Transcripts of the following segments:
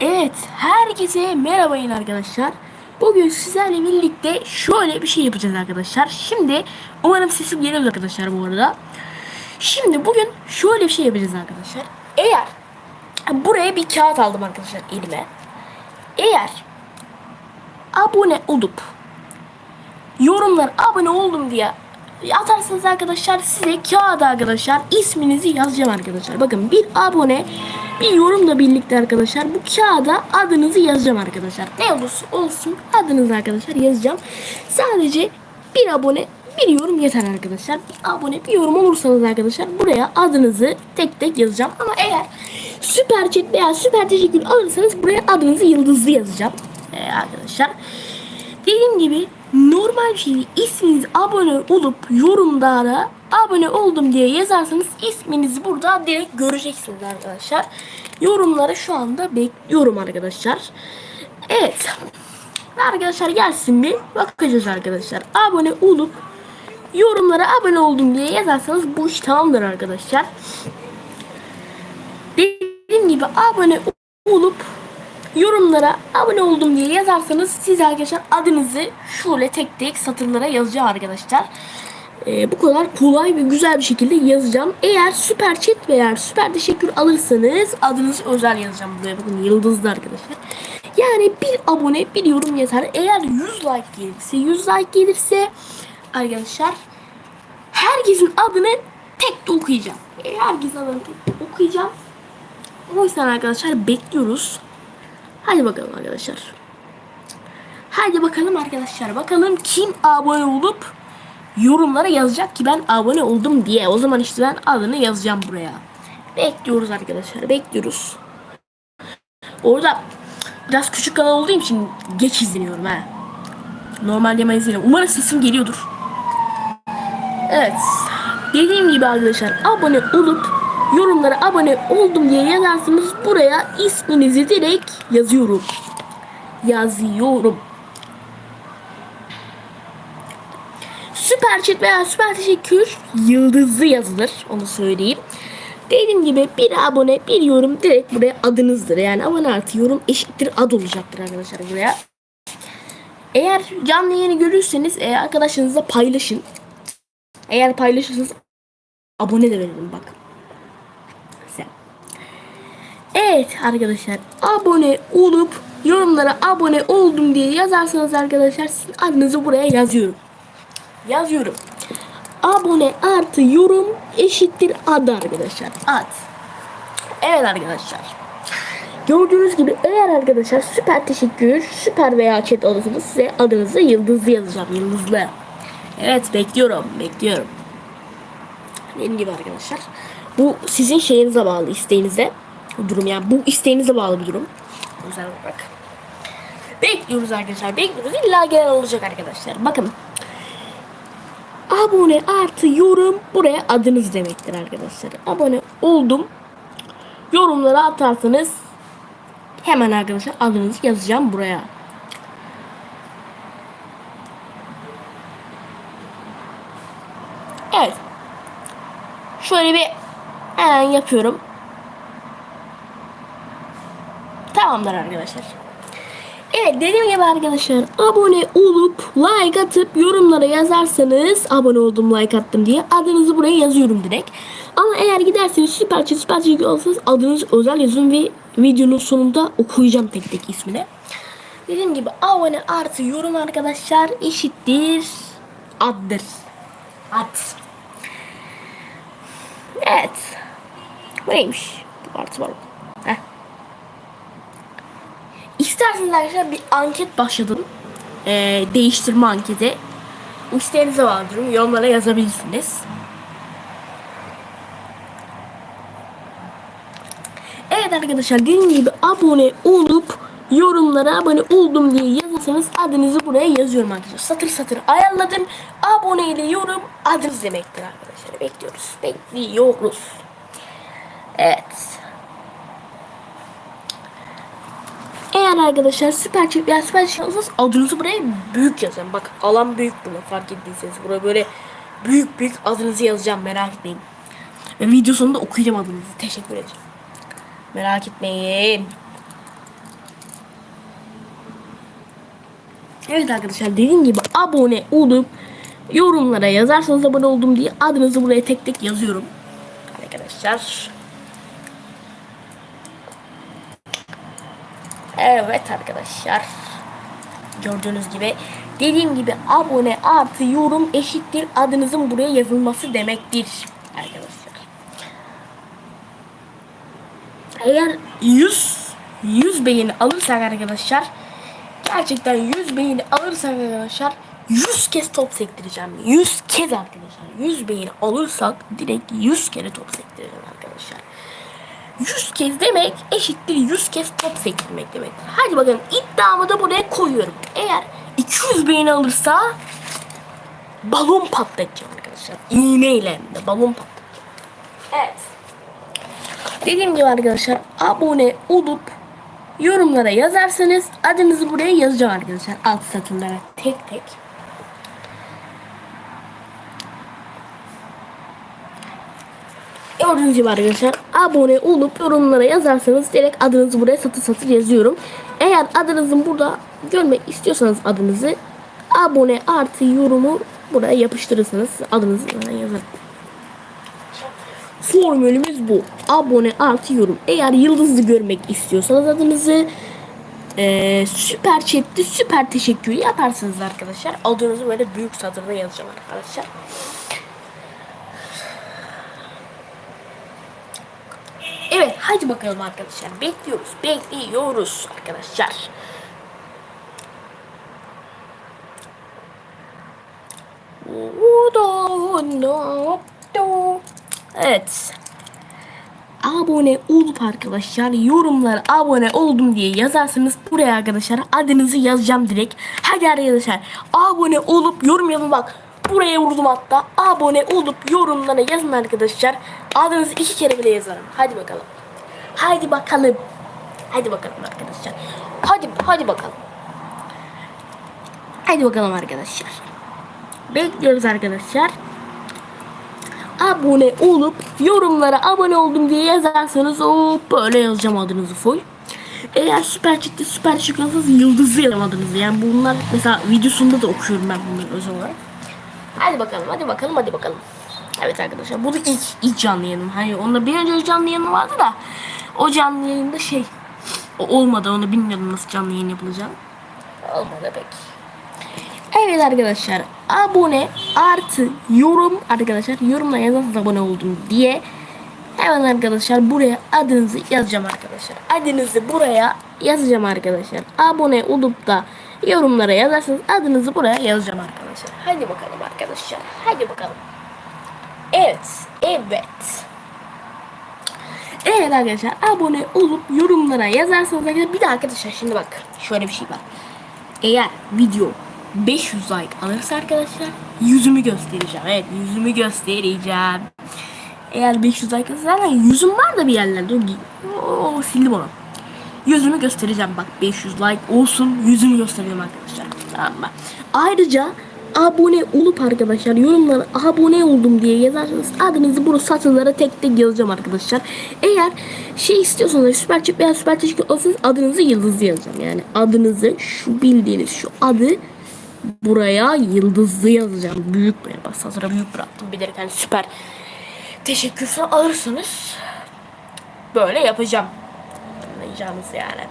Evet, herkese merhaba yine arkadaşlar. Bugün sizlerle birlikte şöyle bir şey yapacağız arkadaşlar. Şimdi umarım sesim geliyor arkadaşlar bu arada. Şimdi bugün şöyle bir şey yapacağız arkadaşlar. Eğer buraya bir kağıt aldım arkadaşlar elime. Eğer abone olup yorumlar abone oldum diye atarsanız arkadaşlar size kağıda arkadaşlar isminizi yazacağım arkadaşlar. Bakın bir abone bir yorumla birlikte arkadaşlar bu kağıda adınızı yazacağım arkadaşlar. Ne olursa olsun adınızı arkadaşlar yazacağım. Sadece bir abone bir yorum yeter arkadaşlar. Bir abone bir yorum olursanız arkadaşlar buraya adınızı tek tek yazacağım. Ama eğer süper chat veya süper teşekkür alırsanız buraya adınızı yıldızlı yazacağım. Ee, arkadaşlar. Dediğim gibi normal bir şey isminiz abone olup yorumlara abone oldum diye yazarsanız isminizi burada direkt göreceksiniz arkadaşlar. Yorumları şu anda bekliyorum arkadaşlar. Evet. Arkadaşlar gelsin bir bakacağız arkadaşlar. Abone olup yorumlara abone oldum diye yazarsanız bu iş tamamdır arkadaşlar. Dediğim gibi abone olup yorumlara abone oldum diye yazarsanız siz arkadaşlar adınızı şöyle tek tek satırlara yazacağım arkadaşlar. Ee, bu kadar kolay ve güzel bir şekilde yazacağım. Eğer süper chat veya süper teşekkür alırsanız adınızı özel yazacağım buraya. Bakın yıldızlı arkadaşlar. Yani bir abone bir yorum yeter. Eğer 100 like gelirse 100 like gelirse arkadaşlar herkesin adını tek de okuyacağım. Herkesin adını tek de okuyacağım. O yüzden arkadaşlar bekliyoruz. Hadi bakalım arkadaşlar. Hadi bakalım arkadaşlar. Bakalım kim abone olup yorumlara yazacak ki ben abone oldum diye. O zaman işte ben adını yazacağım buraya. Bekliyoruz arkadaşlar. Bekliyoruz. Orada biraz küçük kanal olduğum için geç izleniyorum ha. Normalde izleniyorum. Umarım sesim geliyordur. Evet. Dediğim gibi arkadaşlar abone olup yorumlara abone oldum diye yazarsanız buraya isminizi direkt yazıyorum. Yazıyorum. Süper chat veya süper teşekkür yıldızlı yazılır. Onu söyleyeyim. Dediğim gibi bir abone bir yorum direkt buraya adınızdır. Yani abone artı yorum eşittir ad olacaktır arkadaşlar buraya. Eğer canlı yayını görürseniz e, arkadaşlarınızla paylaşın. Eğer paylaşırsanız abone de verelim bak. Evet arkadaşlar abone olup yorumlara abone oldum diye yazarsanız arkadaşlar sizin adınızı buraya yazıyorum. Yazıyorum. Abone artı yorum eşittir ad arkadaşlar. Ad. Evet arkadaşlar. Gördüğünüz gibi eğer arkadaşlar süper teşekkür, süper veya chat olursanız size adınızı yıldızlı yazacağım. Yıldızlı. Evet bekliyorum. Bekliyorum. Dediğim gibi arkadaşlar. Bu sizin şeyinize bağlı, isteğinize. Durum yani bu isteğinize bağlı bir durum. Özel olarak. Bekliyoruz arkadaşlar. Bekliyoruz. İlla gelen olacak arkadaşlar. Bakın. Abone artı yorum buraya adınız demektir arkadaşlar. Abone oldum. Yorumlara atarsanız hemen arkadaşlar adınızı yazacağım buraya. Evet. Şöyle bir hemen yapıyorum. Tamamdır arkadaşlar. Evet dediğim gibi arkadaşlar abone olup like atıp yorumlara yazarsanız abone oldum like attım diye adınızı buraya yazıyorum direkt. Ama eğer giderseniz süper chat süper olsanız adınız özel yazın ve videonun sonunda okuyacağım tek tek ismini. Dediğim gibi abone artı yorum arkadaşlar eşittir addır. Ad. Evet. Neymiş? Artı var. Heh. İsterseniz arkadaşlar bir anket başladım. Ee, değiştirme anketi. İsteğinize bağlı durum. Yorumlara yazabilirsiniz. Evet arkadaşlar dediğim gibi abone olup yorumlara abone oldum diye yazarsanız adınızı buraya yazıyorum arkadaşlar. Satır satır ayarladım. Abone ile yorum adınız demektir arkadaşlar. Bekliyoruz. Bekliyoruz. Evet. yani arkadaşlar süper çift yani süper çift olsanız adınızı buraya büyük yazın. Bak alan büyük buna fark ettiyseniz. Buraya böyle büyük büyük adınızı yazacağım merak etmeyin. Ve video sonunda okuyacağım adınızı. Teşekkür ederim. Merak etmeyin. Evet arkadaşlar dediğim gibi abone olup yorumlara yazarsanız abone oldum diye adınızı buraya tek tek yazıyorum. Arkadaşlar Evet arkadaşlar. Gördüğünüz gibi dediğim gibi abone artı yorum eşittir adınızın buraya yazılması demektir arkadaşlar. Eğer 100 100 beğeni alırsak arkadaşlar gerçekten 100 beğeni alırsak arkadaşlar 100 kez top sektireceğim. 100 kez arkadaşlar. 100 beğeni alırsak direkt 100 kere top sektireceğim arkadaşlar. 100 kez demek eşittir 100 kez top sektirmek demektir. Hadi bakalım iddiamı da buraya koyuyorum. Eğer 200 beğeni alırsa balon patlatacağım arkadaşlar. İğneyle hem de balon patlatacağım. Evet. Dediğim gibi arkadaşlar abone olup yorumlara yazarsanız adınızı buraya yazacağım arkadaşlar. Alt satırlara tek tek. Gördüğünüz gibi arkadaşlar abone olup yorumlara yazarsanız direkt adınızı buraya satır satır yazıyorum. Eğer adınızın burada görmek istiyorsanız adınızı abone artı yorumu buraya yapıştırırsanız adınızı yazarım. Formülümüz bu. Abone artı yorum. Eğer yıldızlı görmek istiyorsanız adınızı eee süper chat'te süper teşekkür yaparsınız arkadaşlar. Adınızı böyle büyük satırda yazacağım arkadaşlar. Evet hadi bakalım arkadaşlar. Bekliyoruz. Bekliyoruz arkadaşlar. Evet. Abone olup arkadaşlar yorumlara abone oldum diye yazarsanız buraya arkadaşlar adınızı yazacağım direkt. Hadi arkadaşlar abone olup yorum yapın bak. Buraya vurdum hatta. Abone olup yorumlara yazın arkadaşlar. Adınızı iki kere bile yazarım. Hadi bakalım. Hadi bakalım. Hadi bakalım arkadaşlar. Hadi hadi bakalım. Hadi bakalım arkadaşlar. Bekliyoruz arkadaşlar. Abone olup yorumlara abone oldum diye yazarsanız o böyle yazacağım adınızı full. Eğer süper çıktı süper çıkıyorsanız yıldızı yazamadınız. Yani bunlar mesela videosunda da okuyorum ben bunları özel olarak. Hadi bakalım hadi bakalım hadi bakalım. Evet arkadaşlar bu da ilk, ilk canlı yayınım. Hani onda bir önce canlı yayını vardı da o canlı yayında şey o olmadı onu bilmiyordum nasıl canlı yayın yapılacağını. Olmadı pek. Evet arkadaşlar abone artı yorum arkadaşlar yorumla yazarsanız abone oldum diye hemen arkadaşlar buraya adınızı yazacağım arkadaşlar. Adınızı buraya yazacağım arkadaşlar. Abone olup da yorumlara yazarsanız adınızı buraya yazacağım arkadaşlar. Hadi bakalım arkadaşlar. Hadi bakalım. Evet. Evet. Evet arkadaşlar abone olup yorumlara yazarsanız arkadaşlar bir de arkadaşlar şimdi bak şöyle bir şey var. Eğer video 500 like alırsa arkadaşlar yüzümü göstereceğim. Evet yüzümü göstereceğim. Eğer 500 like alırsa zaten yüzüm var da bir yerlerde. Oo, sildim onu. Yüzümü göstereceğim bak 500 like olsun yüzümü göstereceğim arkadaşlar. Tamam mı? Ayrıca abone olup arkadaşlar yorumlara abone oldum diye yazarsanız adınızı burada satırlara tek tek yazacağım arkadaşlar. Eğer şey istiyorsanız süper çift veya süper teşekkür olsanız adınızı yıldızlı yazacağım. Yani adınızı şu bildiğiniz şu adı buraya yıldızlı yazacağım. Büyük böyle bak satıra büyük bıraktım. Hani süper teşekkür falan alırsanız böyle yapacağım. Anlayacağınız yani.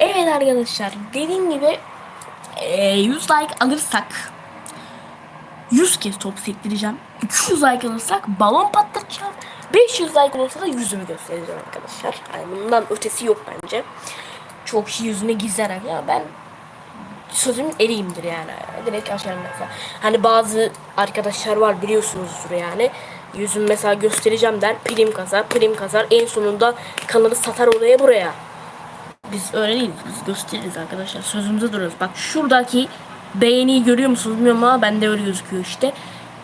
Evet arkadaşlar dediğim gibi eee, 100 like alırsak 100 kez top sektireceğim. 200 like alırsak balon patlatacağım. 500 like olursa da yüzümü göstereceğim arkadaşlar. Yani bundan ötesi yok bence. Çok kişi yüzüne gizler ya ben sözümün eriyimdir yani. Direkt açarım mesela. Hani bazı arkadaşlar var biliyorsunuzdur yani. Yüzümü mesela göstereceğim der. Prim kazar, prim kazar. En sonunda kanalı satar oraya buraya. Biz öyle değiliz. Biz gösteririz arkadaşlar. Sözümüze duruyoruz. Bak şuradaki beğeniyi görüyor musunuz bilmiyorum ama bende öyle gözüküyor işte.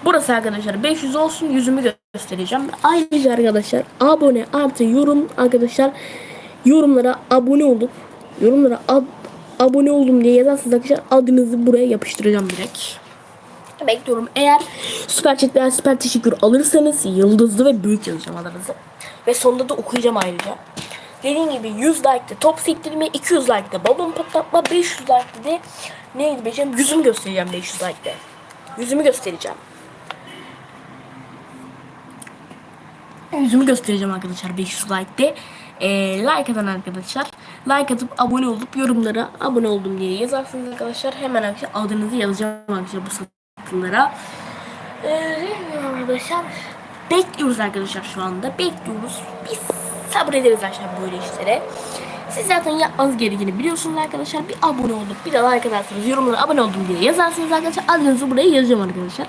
Burası arkadaşlar 500 olsun yüzümü göstereceğim. Ayrıca arkadaşlar abone artı yorum arkadaşlar yorumlara abone olup yorumlara ab- abone oldum diye yazarsanız arkadaşlar adınızı buraya yapıştıracağım direkt. Bekliyorum. Eğer süper chat veya süper teşekkür alırsanız yıldızlı ve büyük yazacağım adınızı. Ve sonunda da okuyacağım ayrıca. Dediğim gibi 100 like'de top sektirme, 200 like'de balon patlatma, 500 like'de de neydi becereceğim? Yüzümü göstereceğim 500 like'de. Yüzümü göstereceğim. Yüzümü göstereceğim arkadaşlar 500 like'de. Ee, like atan arkadaşlar like atıp abone olup yorumlara abone oldum diye yazarsınız arkadaşlar. Hemen arkadaşlar adınızı yazacağım arkadaşlar bu satırlara. Ee, arkadaşlar bekliyoruz arkadaşlar şu anda. Bekliyoruz. Biz sabrederiz arkadaşlar böyle işlere. Siz zaten yapmanız gerekeni biliyorsunuz arkadaşlar. Bir abone olup bir de like atarsanız yorumlara abone oldum diye yazarsınız arkadaşlar. Adınızı buraya yazacağım arkadaşlar.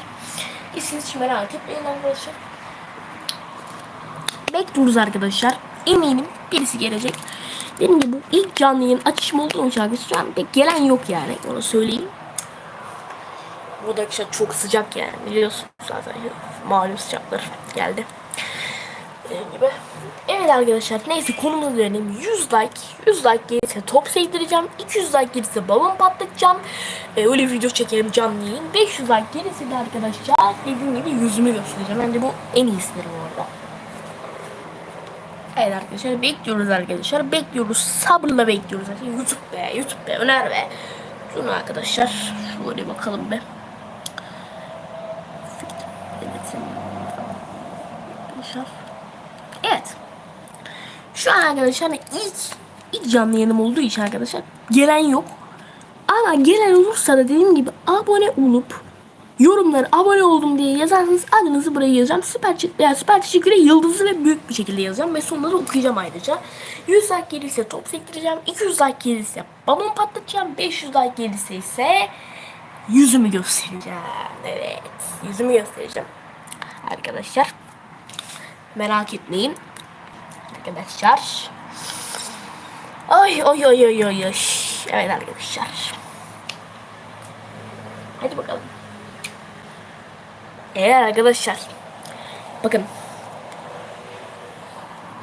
Siz hiç merak etmeyin arkadaşlar. Bekliyoruz arkadaşlar. Eminim birisi gelecek. Dediğim gibi ilk canlı yayın açışım olduğu için arkadaşlar şu an pek gelen yok yani. Onu söyleyeyim. Bu da arkadaşlar çok sıcak yani biliyorsunuz zaten malum sıcaklar geldi. Dediğim gibi. Evet arkadaşlar neyse konumuza dönelim. 100 like, 100 like gelirse top sevdireceğim. 200 like gelirse balon patlatacağım. Ee, öyle video çekerim canlı yayın. 500 like gelirse de arkadaşlar dediğim gibi yüzümü göstereceğim. Bence bu en iyisidir bu arada. Evet arkadaşlar bekliyoruz arkadaşlar. Bekliyoruz. Sabırla bekliyoruz. arkadaşlar. YouTube be, YouTube be, öner be. Şunu arkadaşlar. Şöyle bakalım be. Evet. Şu an arkadaşlar ilk ilk canlı yayınım olduğu için arkadaşlar gelen yok. Ama gelen olursa da dediğim gibi abone olup yorumları abone oldum diye yazarsanız adınızı buraya yazacağım. Süper veya süper teşekküre yıldızlı ve büyük bir şekilde yazacağım ve sonları okuyacağım ayrıca. 100 like gelirse top sektireceğim. 200 like gelirse balon patlatacağım. 500 like gelirse ise yüzümü göstereceğim. Evet yüzümü göstereceğim. Arkadaşlar merak etmeyin. Arkadaşlar. Ay ay ay ay ay. Evet arkadaşlar. Hadi bakalım. Eğer arkadaşlar bakın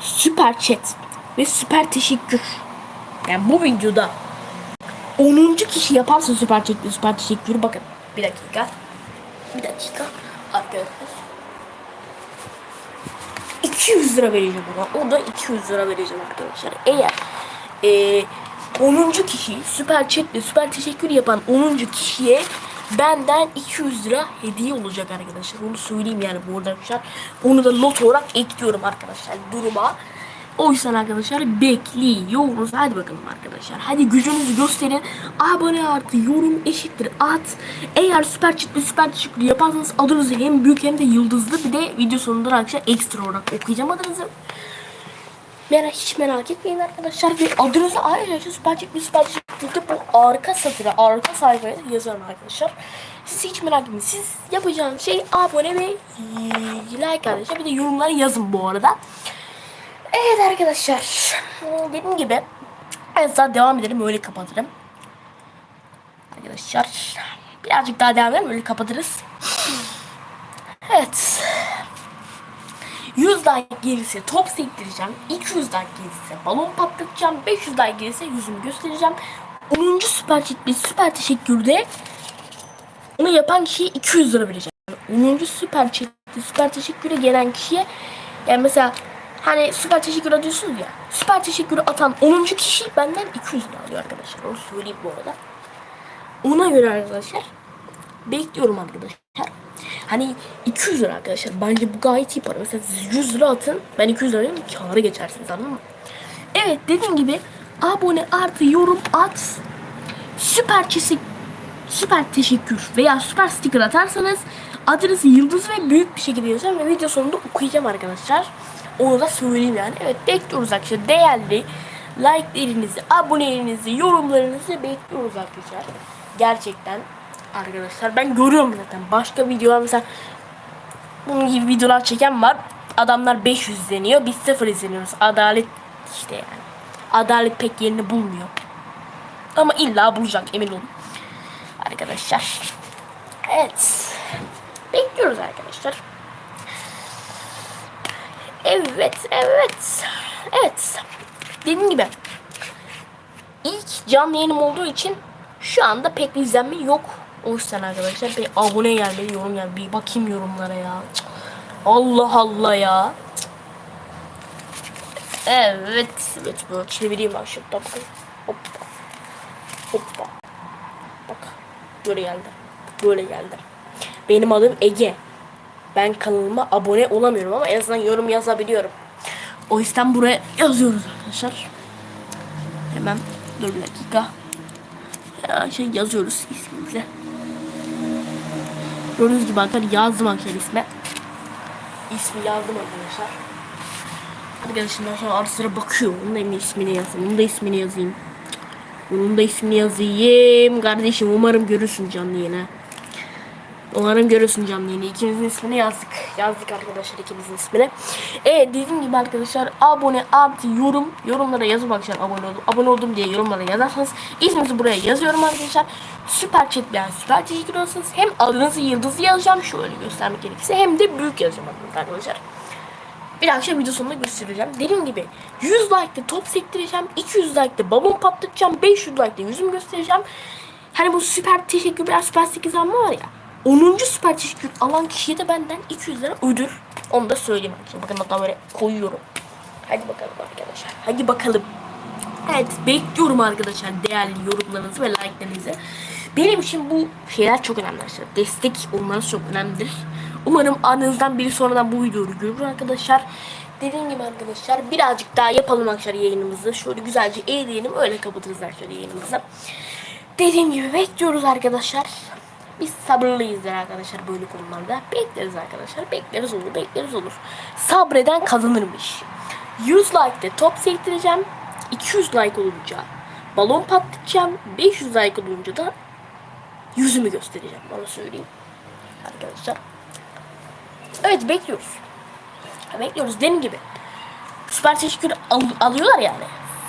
süper chat ve süper teşekkür yani bu videoda 10. kişi yaparsa süper chat ve süper teşekkür bakın bir dakika bir dakika arkadaşlar 200 lira vereceğim ona. O da 200 lira vereceğim arkadaşlar. Eğer e, 10. kişi süper chat ve süper teşekkür yapan 10. kişiye benden 200 lira hediye olacak arkadaşlar. Onu söyleyeyim yani bu arkadaşlar. Onu da not olarak ekliyorum arkadaşlar duruma. O yüzden arkadaşlar bekliyoruz. Hadi bakalım arkadaşlar. Hadi gücünüzü gösterin. Abone artı yorum eşittir at. Eğer süper ve süper teşekkür yaparsanız adınızı hem büyük hem de yıldızlı bir de video sonunda arkadaşlar ekstra olarak okuyacağım adınızı. Merak hiç merak etmeyin arkadaşlar. Ve adınızı ayrıca süper ve süper teşekkür bu arka satıra arka sayfaya yazarım arkadaşlar. Siz hiç merak etmeyin. Siz yapacağınız şey abone ve like arkadaşlar. Bir de yorumlara yazın bu arada. Evet arkadaşlar. Dediğim gibi evet daha devam edelim öyle kapatırım. Arkadaşlar birazcık daha devam edelim öyle kapatırız. Evet. 100 like gelirse top sektireceğim. 200 like gelirse balon patlatacağım. 500 like gelirse yüzümü göstereceğim. 10. süper chat bir süper teşekkürde onu yapan kişiye 200 lira vereceğim. 10. süper chat süper teşekküre gelen kişiye yani mesela Hani süper teşekkür ediyorsunuz ya. Süper teşekkürü atan 10. kişi benden 200 lira alıyor arkadaşlar. Onu söyleyeyim bu arada. Ona göre arkadaşlar bekliyorum arkadaşlar. Hani 200 lira arkadaşlar. Bence bu gayet iyi para. Mesela siz 100 lira atın. Ben 200 lira alayım. Kâra geçersiniz anladın mı? Evet dediğim gibi abone artı yorum at. Süper çizik süper teşekkür veya süper sticker atarsanız adresi yıldız ve büyük bir şekilde yazacağım ve video sonunda okuyacağım arkadaşlar. Onu da söyleyeyim yani. Evet bekliyoruz arkadaşlar. Değerli like'lerinizi, abonelerinizi, yorumlarınızı bekliyoruz arkadaşlar. Gerçekten arkadaşlar ben görüyorum zaten. Başka videolar mesela bunun gibi videolar çeken var. Adamlar 500 izleniyor. Biz 0 izleniyoruz. Adalet işte yani. Adalet pek yerini bulmuyor. Ama illa bulacak emin olun. Arkadaşlar. Evet. Bekliyoruz arkadaşlar. Evet, evet. Evet. Dediğim gibi ilk canlı yayınım olduğu için şu anda pek izlenme yok. O yüzden arkadaşlar bir abone gelmeli, yorum gel. Bir bakayım yorumlara ya. Allah Allah ya. Evet, evet böyle çevireyim aşağıda bakın. Hoppa. Hoppa. Bak. Böyle geldi. Böyle geldi. Benim adım Ege. Ben kanalıma abone olamıyorum ama en azından yorum yazabiliyorum. O yüzden buraya yazıyoruz arkadaşlar. Hemen dur bir dakika. Ya şey yazıyoruz ismimizi. Gördüğünüz gibi arkadaşlar yazdım arkadaşlar isme. İsmi yazdım arkadaşlar. Arkadaşlar an ara sıra bakıyorum. Bunun da ismini yazayım. Bunun da ismini yazayım. Bunun da ismini yazayım. Kardeşim umarım görürsün canlı yine. Umarım görürsün canlı yine. İkimizin ismini yazdık. Yazdık arkadaşlar ikimizin ismini. Evet dediğim gibi arkadaşlar abone artı yorum. Yorumlara yazın arkadaşlar abone oldum. Abone oldum diye yorumlara yazarsanız isminizi buraya yazıyorum arkadaşlar. Süper chat veya süper teşekkür olursunuz. Hem adınızı yıldızı yazacağım. Şöyle göstermek gerekirse. Hem de büyük yazacağım arkadaşlar. Bir akşam video sonunda göstereceğim. Dediğim gibi 100 like'da top sektireceğim. 200 like'da balon patlatacağım. 500 like'da yüzümü göstereceğim. Hani bu süper teşekkürler, süper 8 alma var ya. 10. süper teşekkür alan kişiye de benden 200 lira ödül. Onu da söyleyeyim arkadaşlar. Bakın hatta böyle koyuyorum. Hadi bakalım arkadaşlar. Hadi bakalım. Evet bekliyorum arkadaşlar değerli yorumlarınızı ve like'larınızı. Benim için bu şeyler çok önemli arkadaşlar. Destek olmanız çok önemlidir. Umarım aranızdan biri sonradan bu videoyu görür arkadaşlar. Dediğim gibi arkadaşlar birazcık daha yapalım arkadaşlar yayınımızı. Şöyle güzelce eğleyelim öyle kapatırız arkadaşlar yayınımızı. Dediğim gibi bekliyoruz arkadaşlar. Biz sabırlıyızdır arkadaşlar böyle konularda. Bekleriz arkadaşlar. Bekleriz olur, bekleriz olur. Sabreden kazanırmış. 100 like'de top sektireceğim. 200 like olunca balon patlatacağım. 500 like olunca da yüzümü göstereceğim. Bana söyleyeyim. Arkadaşlar. Evet bekliyoruz. Bekliyoruz dediğim gibi. Süper teşekkür al- alıyorlar yani.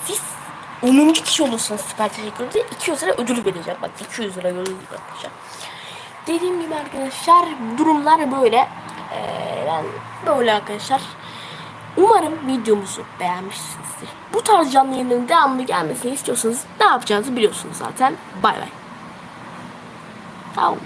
Siz 10. kişi olursanız süper teşekkürde 200 lira ödül vereceğim. Bak 200 lira ödül vereceğim. Dediğim gibi arkadaşlar durumlar böyle. Ee, ben böyle arkadaşlar. Umarım videomuzu beğenmişsinizdir. Bu tarz canlı yayınların devamlı gelmesini istiyorsanız ne yapacağınızı biliyorsunuz zaten. Bay bay. Ciao.